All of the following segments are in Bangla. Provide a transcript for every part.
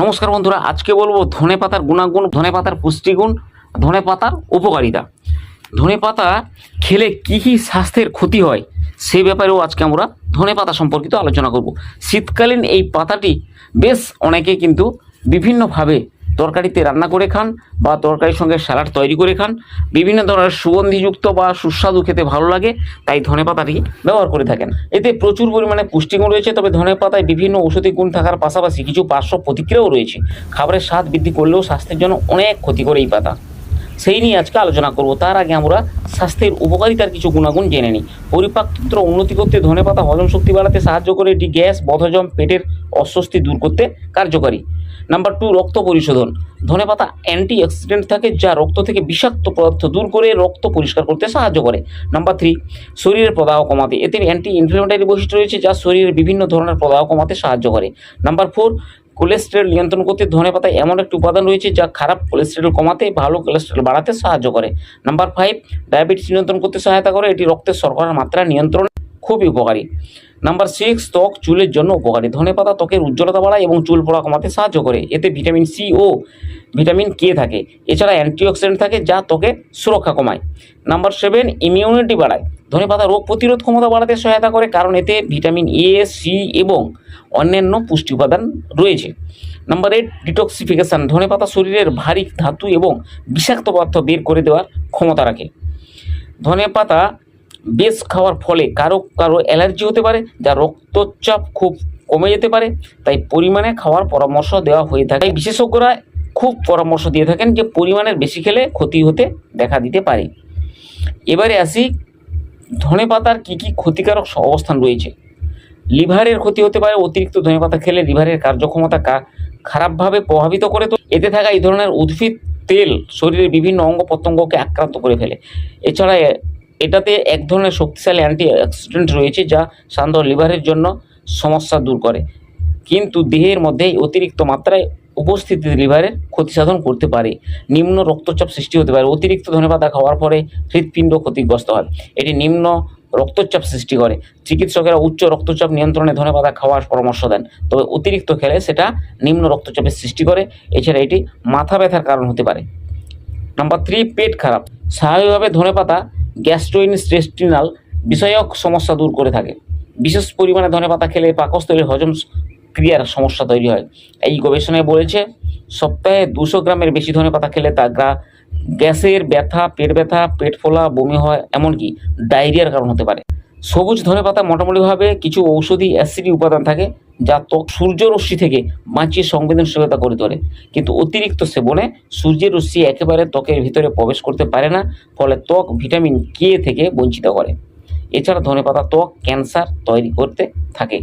নমস্কার বন্ধুরা, আজকে বলব ধনে পাতার গুণাগুণ ধনে পাতার পুষ্টিগুণ ধনে পাতার উপকারিতা। ধনে পাতা খেলে কী কী স্বাস্থ্যের ক্ষতি হয়, সে ব্যাপারেও আজকে আমরা ধনে পাতা সম্পর্কিত আলোচনা করব। শীতকালীন এই পাতাটি বেশ অনেকে কিন্তু বিভিন্নভাবে তরকারিতে রান্না করে খান বা তরকারির সঙ্গে স্যালাড তৈরি করে খান। বিভিন্ন ধরনের সুগন্ধিযুক্ত বা সুস্বাদু খেতে ভালো লাগে, তাই ধনে পাতাটি ব্যবহার করে থাকেন। এতে প্রচুর পরিমাণে পুষ্টিগুণ রয়েছে, তবে ধনে পাতায় বিভিন্ন ঔষধি গুণ থাকার পাশাপাশি কিছু পার্শ্ব প্রতিক্রিয়াও রয়েছে। খাবারের স্বাদ বৃদ্ধি করলেও স্বাস্থ্যের জন্য অনেক ক্ষতি করে এই পাতা। সেই নিয়ে আজকে আলোচনা করব। তার আগে আমরা স্বাস্থ্যের উপকারিতার কিছু গুণাগুণ জেনে নিই। পরিপাকতন্ত্র উন্নতি করতে ধনেপাতা হজম শক্তি বাড়াতে সাহায্য করে, এটি গ্যাস, বদহজম, পেটের অস্বস্তি দূর করতে কার্যকারী। নাম্বার টু, রক্ত পরিশোধন। ধনেপাতা অ্যান্টি অক্সিডেন্ট থাকে যা রক্ত থেকে বিষাক্ত পদার্থ দূর করে রক্ত পরিষ্কার করতে সাহায্য করে। নাম্বার থ্রি, শরীরের প্রদাহ কমাতে। এতে অ্যান্টি ইনফ্লেমেটারি বৈশিষ্ট্য রয়েছে যা শরীরের বিভিন্ন ধরনের প্রদাহ কমাতে সাহায্য করে। নাম্বার ফোর কোলেস্টেরল নিয়ন্ত্রণ করতে ধনেপাতায় এমন একটি উপাদান রয়েছে যা খারাপ কোলেস্টেরল কমাতে ভালো কোলেস্টেরল বাড়াতে সাহায্য করে। নাম্বার ফাইভ ডায়াবেটিস নিয়ন্ত্রণ করতে সহায়তা করে। এটি রক্তের শর্করার মাত্রা নিয়ন্ত্রণ খুবই উপকারী। নাম্বার সিক্স ত্বক চুলের জন্য উপকারী। ধনেপাতা ত্বকের উজ্জ্বলতা বাড়ায় এবং চুল পড়া কমাতে সাহায্য করে। এতে ভিটামিন সি ও ভিটামিন কে থাকে। এছাড়া অ্যান্টিঅক্সিডেন্ট থাকে যা ত্বকে সুরক্ষা কমায়। নাম্বার সেভেন ইমিউনিটি বাড়ায়। ধনেপাতা রোগ প্রতিরোধ ক্ষমতা বাড়াতে সহায়তা করে, কারণ এতে ভিটামিন এ সি এবং অন্যান্য পুষ্টি উপাদান রয়েছে। নাম্বার এইট ডিটক্সিফিকেশান ধনেপাতা শরীরের ভারী ধাতু এবং বিষাক্ত পদার্থ বের করে দেওয়ার ক্ষমতা রাখে। ধনেপাতা বেশ খাওয়ার ফলে কারও কারও অ্যালার্জি হতে পারে, যা রক্তচাপ খুব কমে যেতে পারে, তাই পরিমাণে খাওয়ার পরামর্শ দেওয়া হয়ে থাকে। বিশেষজ্ঞরা খুব পরামর্শ দিয়ে থাকেন যে পরিমাণের বেশি খেলে ক্ষতি হতে দেখা দিতে পারে। এবারে আসি ধনেপাতার কী কী ক্ষতিকারক অবস্থান রয়েছে? লিভারের ক্ষতি হতে পারে, অতিরিক্ত ধনেপাতা খেলে লিভারের কার্যক্ষমতা খারাপভাবে প্রভাবিত করে তো এতে থাকা এই ধরনের উদ্ভিদ, তেল, শরীরের বিভিন্ন অঙ্গ প্রত্যঙ্গকে আক্রান্ত করে ফেলে। এছাড়া এটাতে এক ধরনের শক্তিশালী অ্যান্টি অক্সিডেন্ট রয়েছে যা সাধারণত লিভারের জন্য সমস্যা দূর করে। কিন্তু দেহের মধ্যে অতিরিক্ত মাত্রায় উপস্থিতি লিভারের ক্ষতি সাধন করতে পারে, নিম্ন রক্তচাপ সৃষ্টি হতে পারে, অতিরিক্ত ধনেপাতা খাওয়ার পরে হৃৎপিণ্ড ক্ষতিগ্রস্ত হয়। এটি নিম্ন রক্তচাপ সৃষ্টি করে, চিকিৎসকেরা উচ্চ রক্তচাপ নিয়ন্ত্রণে ধনেপাতা খাওয়ার পরামর্শ দেন। তবে অতিরিক্ত খেলে সেটা নিম্ন রক্তচাপের সৃষ্টি করে, এছাড়া এটি মাথা ব্যথার কারণ হতে পারে। নাম্বার থ্রি, পেট খারাপ। স্বাভাবিকভাবে ধনেপাতা গ্যাস্ট্রোইনস্টেস্টিনাল বিষয়ক সমস্যা দূর করে থাকে। বিশেষ পরিমাণে ধনেপাতা খেলে পাকস্থলীর হজম ক্রিয়ার সমস্যা তৈরি হয়। এই গবেষণায় বলেছে, সপ্তাহে দুশো গ্রামের বেশি ধনেপাতা খেলে তা গ্রা- গ্যাসের ব্যথা, পেট ব্যথা, পেট ফোলা, বমি হয়, এমনকি ডায়রিয়ার কারণ হতে পারে। সবুজ ধনেপাতা মোটামুটিভাবে কিছু ঔষধি অ্যাসিডি উপাদান থাকে, যা ত্বক সূর্যরশ্মি থেকে বাঁচিয়ে সংবেদনশীলতা করে তোলে। কিন্তু অতিরিক্ত সেবনে সূর্যের রশ্মি একেবারে ত্বকের ভিতরে প্রবেশ করতে পারে না, ফলে ত্বক ভিটামিন কে থেকে বঞ্চিত করে। এছাড়া ধনেপাতা ত্বক ক্যান্সার তৈরি করতে থাকে।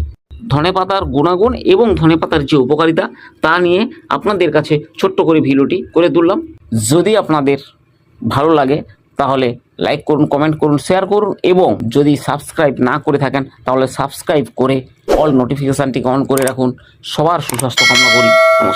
ধনেপাতার গুণাগুণ এবং ধনেপাতার যে উপকারিতা, তা নিয়ে আপনাদের কাছে ছোট্ট করে ভিডিওটি করে তুললাম। যদি আপনাদের ভালো লাগে, তাহলে লাইক করুন, কমেন্ট করুন, শেয়ার করুন এবং যদি সাবস্ক্রাইব না করে থাকেন, তাহলে সাবস্ক্রাইব করে অল নোটিফিকেশানটিকে অন করে রাখুন। সবার সুস্বাস্থ্য কামনা করি। নমস্কার।